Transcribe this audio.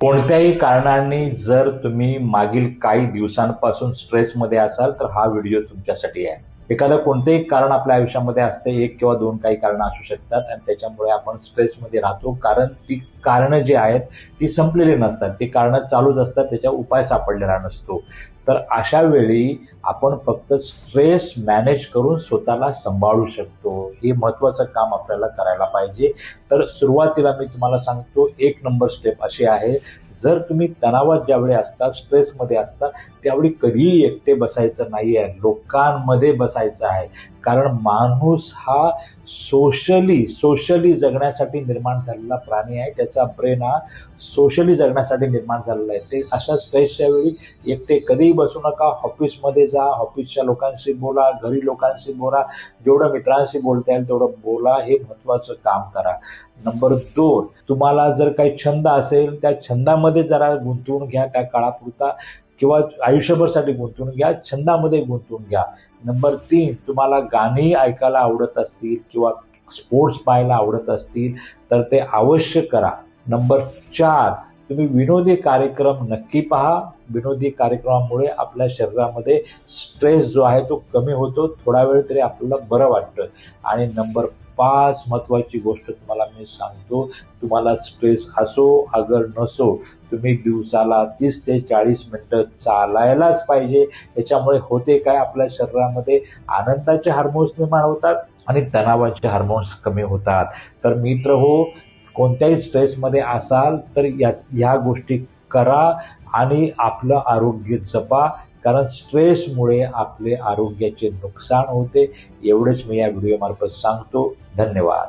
कोणत्याही कारणांनी जर तुम्ही मागील काही दिवसांपासून स्ट्रेसमध्ये असाल तर हा व्हिडिओ तुमच्यासाठी आहे. एखादं कोणतेही कारण आपल्या आयुष्यामध्ये असतं एक किंवा दोन काही कारणं असू शकतात आणि त्याच्यामुळे आपण स्ट्रेसमध्ये राहतो. कारण ती कारणं जी आहेत ती संपलेली नसतात. ती कारणं चालूच असतात त्याच्या उपाय सापडलेला नसतो. तर अशा वेळी आपण फक्त स्ट्रेस मॅनेज करून स्वतःला सांभाळू शकतो. हे महत्त्वाचं काम आपल्याला करायला पाहिजे. तर सुरुवातीला मी तुम्हाला सांगतो एक नंबर स्टेप अशी आहे. जर तुम्ही तणावात ज्यावेळी असता स्ट्रेसमध्ये असता त्यावेळी कधीही एकटे बसायचं नाही आहे लोकांमध्ये बसायचं आहे. कारण माणूस हा सोशली सोशली जगण्यासाठी निर्माण झालेला प्राणी आहे. त्याचा ब्रेन हा सोशली जगण्यासाठी निर्माण झालेला आहे. ते अशा स्ट्रेसच्या वेळी एकटे कधीही बसू नका. ऑफिसमध्ये जा. ऑफिसच्या लोकांशी बोला. घरी लोकांशी बोला. जेवढं मित्रांशी बोलता येईल तेवढं बोला. हे महत्त्वाचं काम करा. नंबर दोन तुम्हाला जर काही छंद असेल त्या छंदामध्ये जरा गुंतवून घ्या त्या काळापुरता किंवा आयुष्यभरसाठी गुंतवून घ्या छंदामध्ये गुंतवून घ्या. नंबर तीन तुम्हाला गाणी ऐकायला आवडत असतील किंवा स्पोर्ट्स पाहायला आवडत असतील तर ते अवश्य करा. नंबर चार तुम्ही विनोदी कार्यक्रम नक्की पहा. विनोदी कार्यक्रमामुळे आपल्या शरीरामध्ये स्ट्रेस जो आहे तो कमी होतो. थोडा वेळ तरी आपल्याला बरं वाटतं. आणि नंबर पाच महत्त्वाची गोष्ट तुम्हाला मी सांगतो. तुम्हाला स्ट्रेस असो अगर नसो तुम्ही दिवसाला तीस ते चाळीस मिनटं चालायलाच पाहिजे. याच्यामुळे होते काय? आपल्या शरीरामध्ये आनंदाचे हार्मोन्स निर्माण होतात आणि तणावाचे हार्मोन्स कमी होतात. तर मित्र हो कोणत्याही स्ट्रेसमध्ये असाल तर या ह्या गोष्टी करा आणि आपलं आरोग्य जपा. कारण स्ट्रेसमुळे आपले आरोग्याचे नुकसान होते. एवढेच मी या व्हिडिओमार्फत सांगतो. धन्यवाद.